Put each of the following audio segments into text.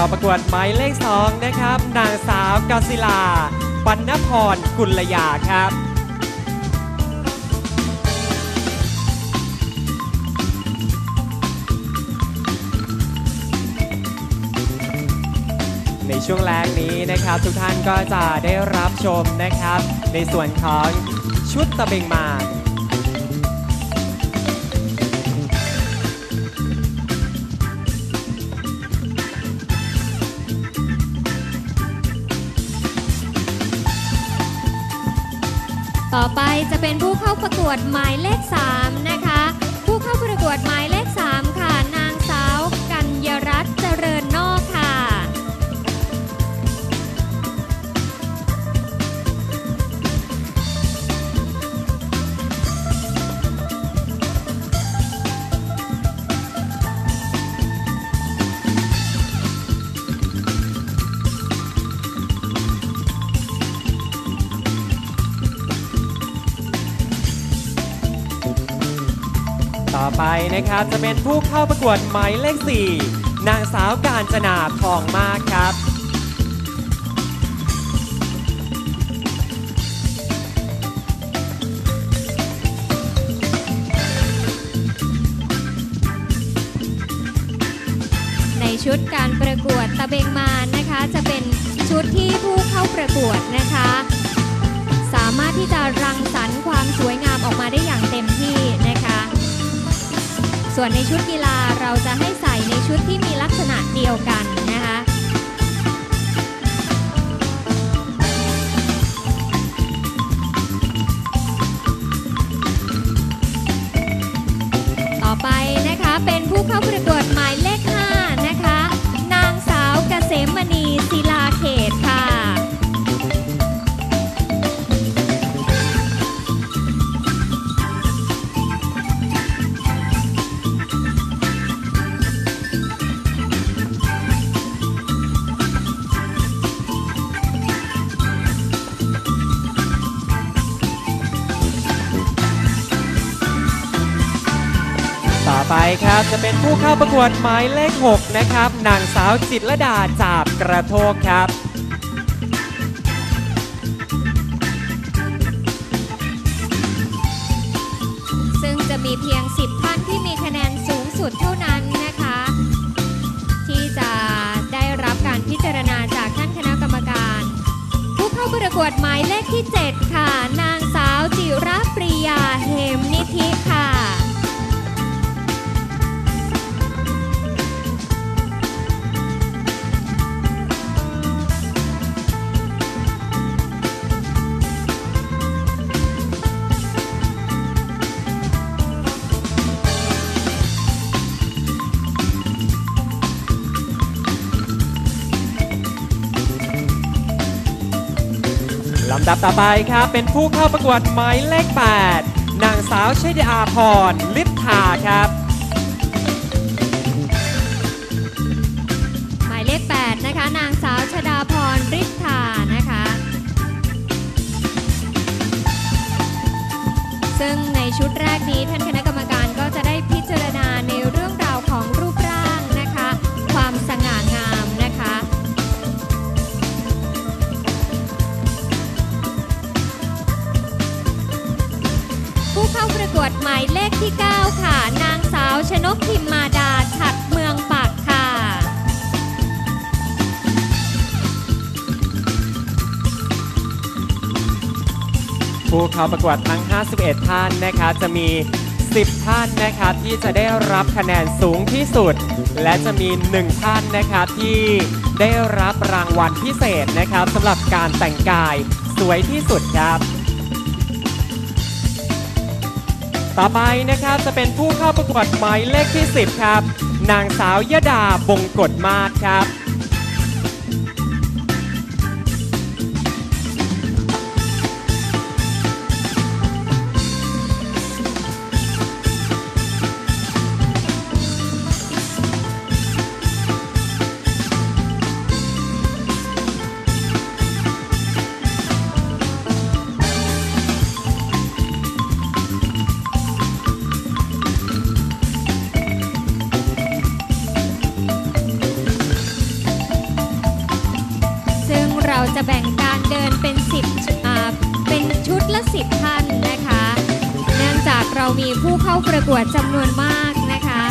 เข้าประกวดหมายเลขสองนะครับ นางสาวกาศิลา ปัณณพรกุลยาครับในช่วงแรกนี้นะครับ ทุกท่านก็จะได้รับชมนะครับ ในส่วนของชุดตะเบงมา ต่อไปจะเป็นผู้เข้าประกวดหมายเลข 3 นะคะ ผู้เข้าประกวดหมาย ไปนะครับจะเป็นผู้เข้าประกวดหมายเลข 4 นางสาวกาญจนาทองมากครับในชุดการประกวดตะเบงมานนะคะ จะเป็นชุดที่ผู้เข้าประกวดนะคะ สามารถที่จะรังสรรค์ความสวยงามออกมาได้อย่างเต็มที่นะ ส่วนในชุดกีฬาเราจะให้ใส่ในชุดที่มีลักษณะเดียวกันนะคะต่อไปนะคะเป็นผู้เข้าประกวด ต่อไปครับจะเป็นผู้เข้าประกวดหมายเลข 6 นะครับ นางสาวจิตรดาจาบกระโทกครับซึ่งจะมีเพียง 10 ท่านที่มีคะแนนสูงสุดเท่านั้นนะคะ ที่จะได้รับการพิจารณาจากท่านคณะกรรมการ ผู้เข้าประกวดหมายเลขที่ 7 ค่ะ นางสาวจิรปริยาเหมนิธิค่ะ ดับต่อไปครับเป็นผู้เข้าประกวดหมายเลข 8 นางสาวชยดาพรลิปทาครับ วดหมายเลขที่ 9 ค่ะ นางสาวชนกพิมมาดาฉัดเมืองปักค่ะ ผู้เข้าประกวดทั้ง 51 ท่านนะครับจะมี 10 ท่านนะครับที่จะได้รับคะแนนสูงที่สุด และจะมี 1 ท่านนะครับที่ได้รับรางวัลพิเศษนะครับสำหรับการแต่งกายสวยที่สุดครับ ต่อไปนะครับจะเป็นผู้เข้าประกวดหมายเลขที่ 10 ครับ นางสาวยดาบงกฎมาศครับ ประกวดจำนวนมากนะคะ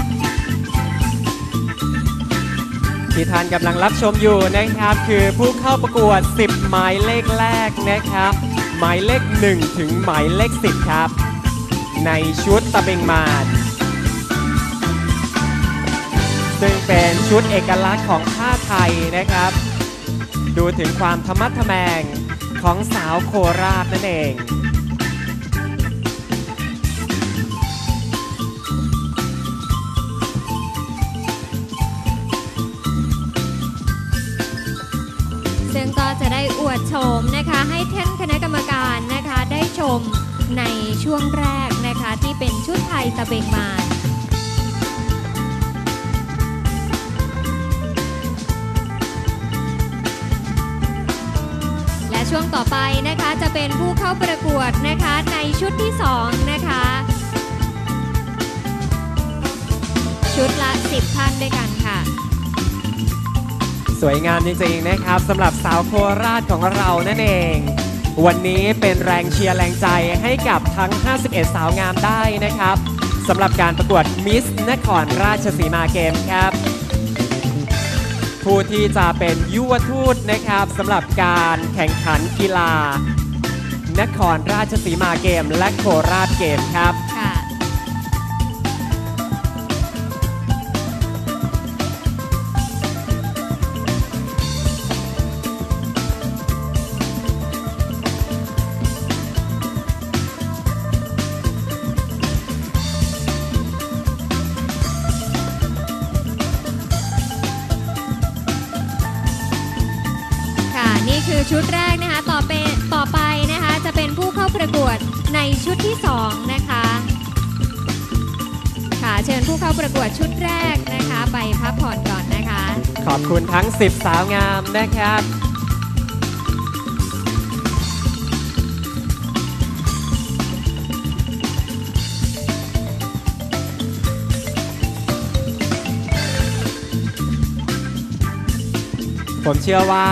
ที่ท่านกำลังรับชมอยู่นะครับ คือผู้เข้าประกวด 10 หมายเลขแรกนะครับ หมายเลข 1 ถึงหมายเลข 10 ครับ ในชุดตะเบงมานซึ่งเป็นชุดเอกลักษณ์ของผ้าไทยนะครับ ดูถึงความธรรมะทแมงของสาวโคราชนั่นเอง ก็จะได้อวดโฉมนะคะ ให้ท่านคณะกรรมการนะคะ ได้ชมในช่วงแรกนะคะที่เป็นชุดไทยตะเบงมานและช่วงต่อไปนะคะจะเป็นผู้เข้าประกวดนะคะในชุดที่ 2 นะคะ ชุดละ 10 ท่านด้วยกัน สวยงามจริงๆนะครับสำหรับสาวโคราชของเรานั่นเอง วันนี้เป็นแรงเชียร์แรงใจให้กับทั้ง 51 สาวงามได้นะครับสำหรับการประกวดมิสนครราชสีมาเกมครับ ผู้ที่จะเป็นยุวทูตนะครับสำหรับการแข่งขันกีฬา นครราชสีมาเกมและโคราชเกมครับ ชุดที่ 2 นะคะค่ะเชิญผู้เข้าประกวดชุดแรกนะคะ ไปพักผ่อนก่อนนะคะ ขอบคุณทั้ง 10 สาวงามนะครับผมเชื่อว่า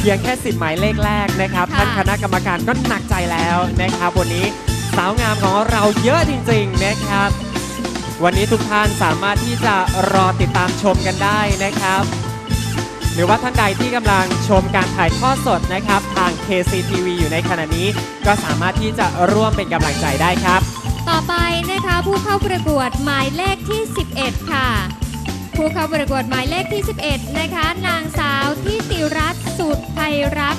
เพียงแค่ 10 หมายเลขแรกนะครับค่ะท่านคณะกรรมการก็หนักใจแล้วนะครับ วันนี้ สาวงามของเราเยอะจริงๆนะครับ วันนี้ทุกท่านสามารถที่จะรอติดตามชมกันได้นะครับ หรือว่าท่านใดที่กำลังชมการถ่ายทอดสดนะครับ ทาง KCTV อยู่ในขณะนี้ ก็สามารถที่จะร่วมเป็นกำลังใจได้ครับ ต่อไปนะคะผู้เข้าประกวดหมายเลขที่ 11 ค่ะ ผู้เข้าประกวดหมายเลขที่ 11 นะคะ นางสาวทิติรัตน์สุดไทยรัก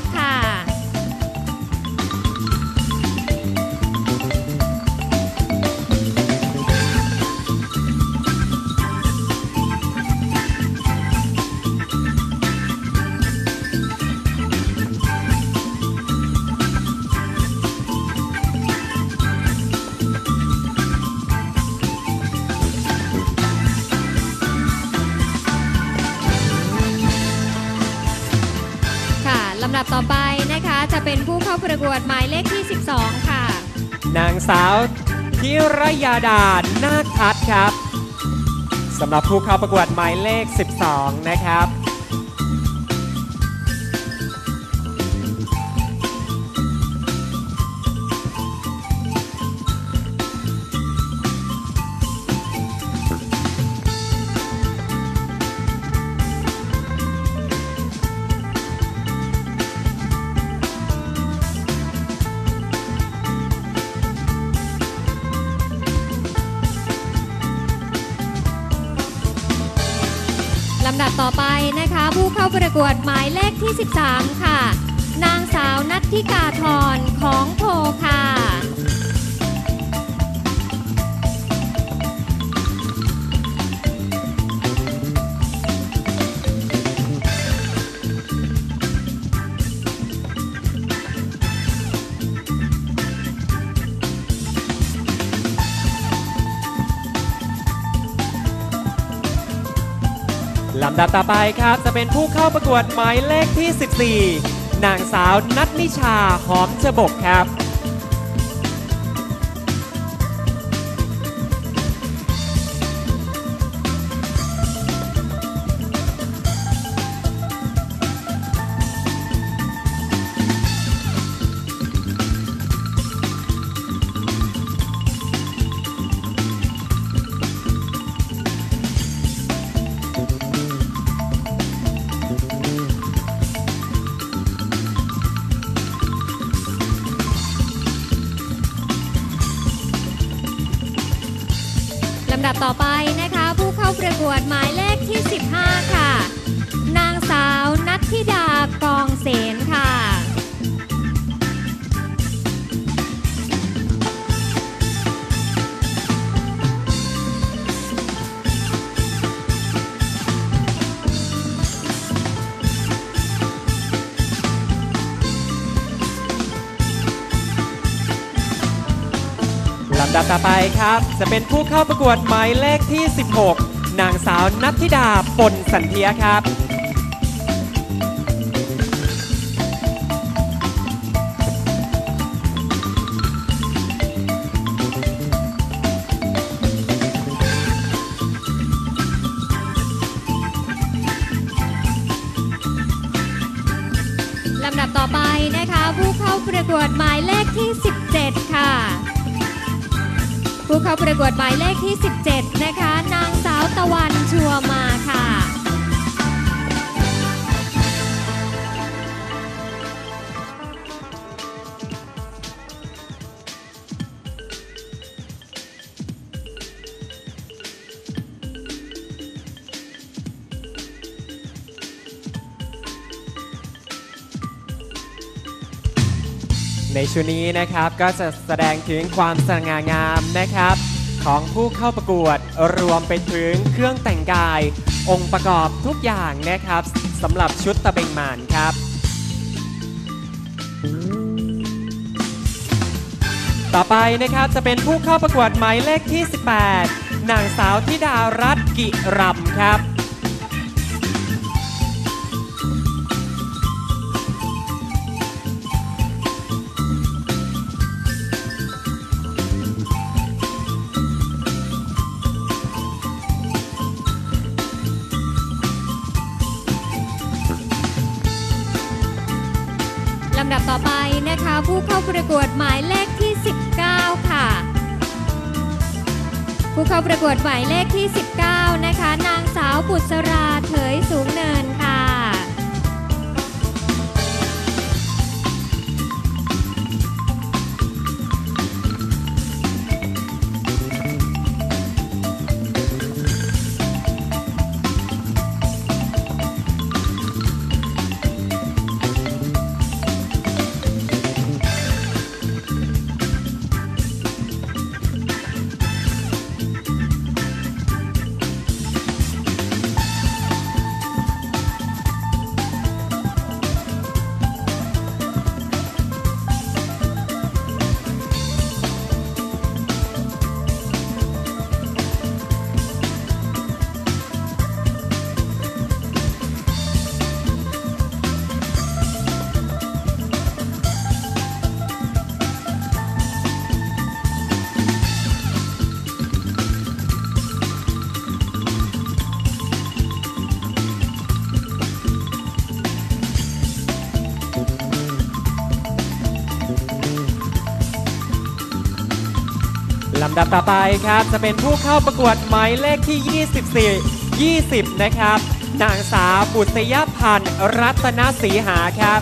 12 ค่ะ นางสาวพิรยาดา นาคทัศน์ครับสำหรับผู้เข้าประกวดหมายเลข 12 นะครับ ประกวดหมายเลขที่ 13 ค่ะ นางสาวนัทธิกาธรของโพค่ะำดับต่อไปครับ จะเป็นผู้เข้าประกวดหมายเลขที่ 14 นางสาวนัทนิชาหอมจบกครับ ลำดับต่อไปครับ จะเป็นผู้เข้าประกวดหมายเลขที่ 16 นางสาวนัทธิดาปนสันเทียครับ ลำดับต่อไปนะคะ ผู้เข้าประกวดหมาย ผู้เข้าประกวดหมายเลขที่ 17 นะคะ นางสาวตะวันชัวมา ในชุดนี้นะครับก็จะแสดงถึงความสง่างามนะครับ ของผู้เข้าประกวดรวมไปถึงเครื่องแต่งกาย องค์ประกอบทุกอย่างนะครับสำหรับชุดตะเบงหมานครับต่อไปนะครับจะเป็นผู้เข้าประกวดหมายเลขที่ 18 นางสาวธิดารัตน์กิรำ ผู้เข้าประกวดหมายเลขที่ 19 ค่ะ ผู้เข้าประกวดหมายเลขที่ 19 นะคะ นางสาวบุษราเถยสูงเนินค่ะำดับต่อไปครับ จะเป็นผู้เข้าประกวดหมายเลขที่ 24 20 นะครับ นางสาวบุษยพันธ์รัตนศรีหาครับ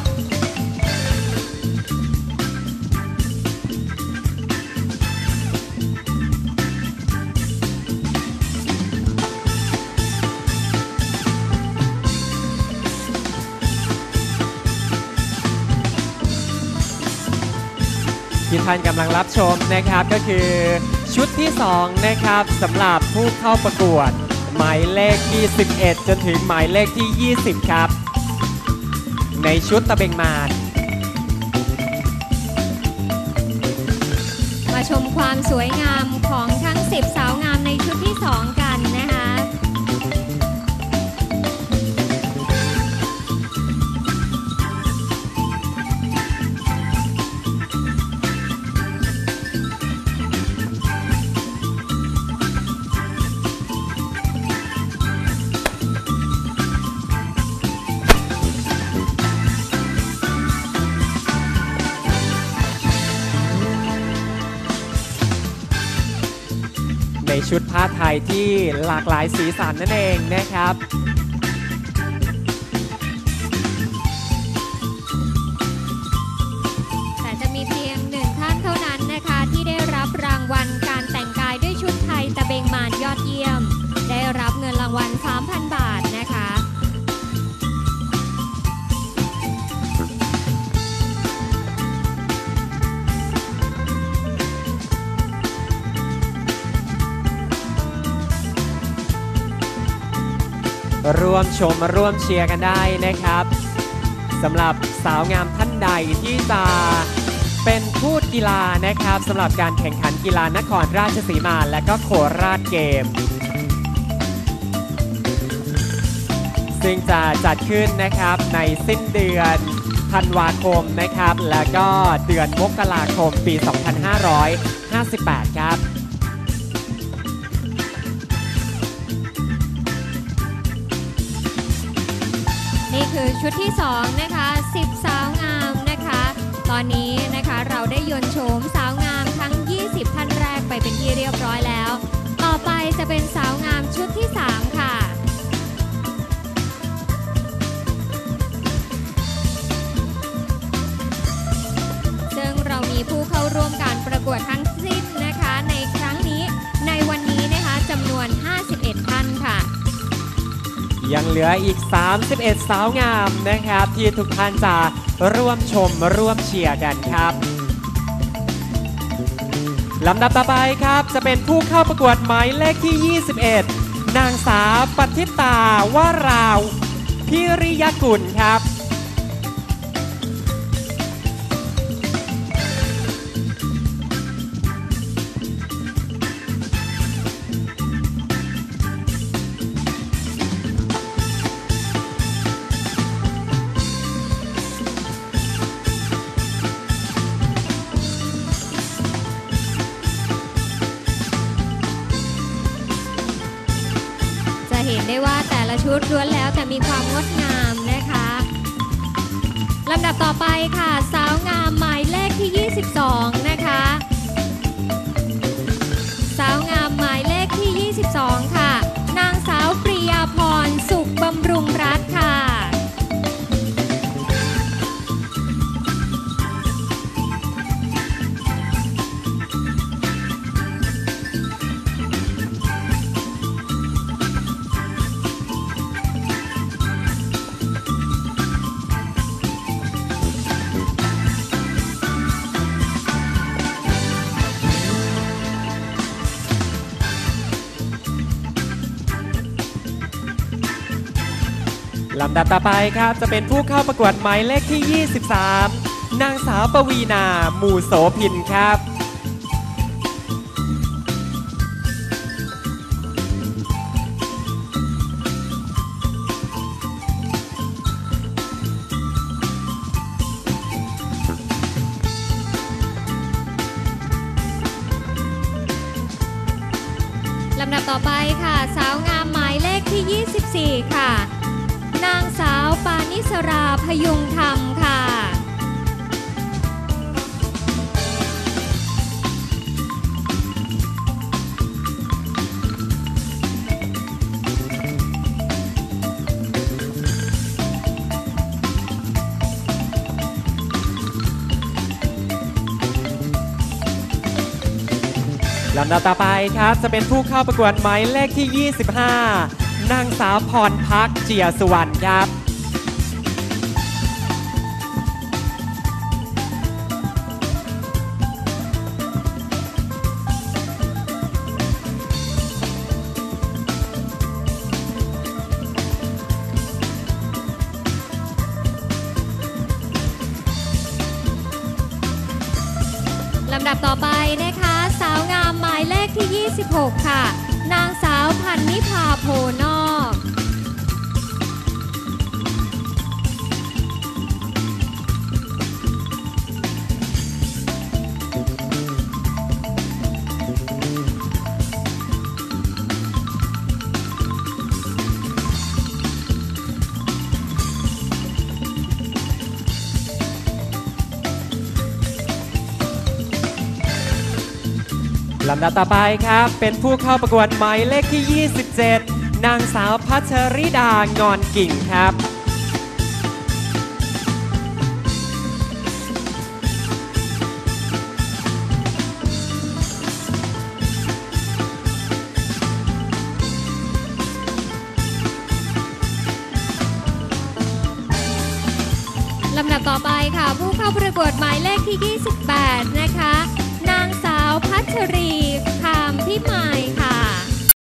ที่ท่านกำลังรับชมนะครับก็คือ ชุดที่ 2 นะครับสำหรับผู้เข้าประกวด หมายเลขที่ 11 จนถึงหมายเลขที่ 20 ครับ ในชุดตะเบงมานมาชมความสวยงามของทั้ง 10 สาวงามในชุดที่ 2 กัน ชุดผ้าไทยที่หลากหลายสีสันนั่นเองนะครับแต่จะมีเพียงหนึ่งท่านเท่านั้นนะคะ ที่ได้รับรางวัลการแต่งกายด้วยชุดไทยตะเบงมานยอดเยี่ยม ร่วมชมร่วมเชียร์กันได้นะครับสำหรับสาวงามท่านใดที่จะเป็นทูตกีฬานะครับสำหรับการแข่งขันกีฬานครราชสีมาและก็โคราชเกม ซึ่งจะจัดขึ้นนะครับในสิ้นเดือนธันวาคมนะครับ แล้วก็เดือนมกราคมปี 2558 ครับ นี่คือชุดที่2นะคะ10 สาวงามนะคะ ตอนนี้นะคะเราได้ยนโฉมสาวงามทั้ง 20 ท่านแรกไปเป็นที่เรียบร้อยแล้ว ต่อไปจะเป็นสาวงามชุดที่ 3 เหลืออีก 31 สาวงามนะครับ ที่ทุกท่านจะร่วมชมร่วมเชียร์กันครับลำดับต่อไปครับจะเป็นผู้เข้าประกวดหมายเลขที่ 21 นางสาวปฏิตาวาราวพิริยกุลครับ ชุดล้วนแล้วแต่มีความงดงามนะคะลำดับต่อไปค่ะ สาวงามหมายเลขที่ 22ำดับต่อไปครับ จะเป็นผู้เข้าประกวดหมายเลขที่ 23 นางสาวปวีนาหมู่โสพินครับลำดับต่อไปค่ะ สาวงามหมายเลขที่ 24 ค่ะ สาวปานิสราพยุงธรรมค่ะลำดับต่อไปครับจะเป็นผู้เข้าประกวดหมายเลขที่ 25 นางสาวพรพักเจียสุวรรณครับลำดับต่อไปนะคะ สาวงามหมายเลขที่ 26 ค่ะ นางสาวพันนิพาโพนอก ลำดับต่อไปครับ เป็นผู้เข้าประกวดหมายเลขที่ 27 นางสาวพัชริดางอนกิ่งครับลำดับต่อไปค่ะ ผู้เข้าประกวดหมายเลขที่ 28 นะคะ นางสาวพัชรี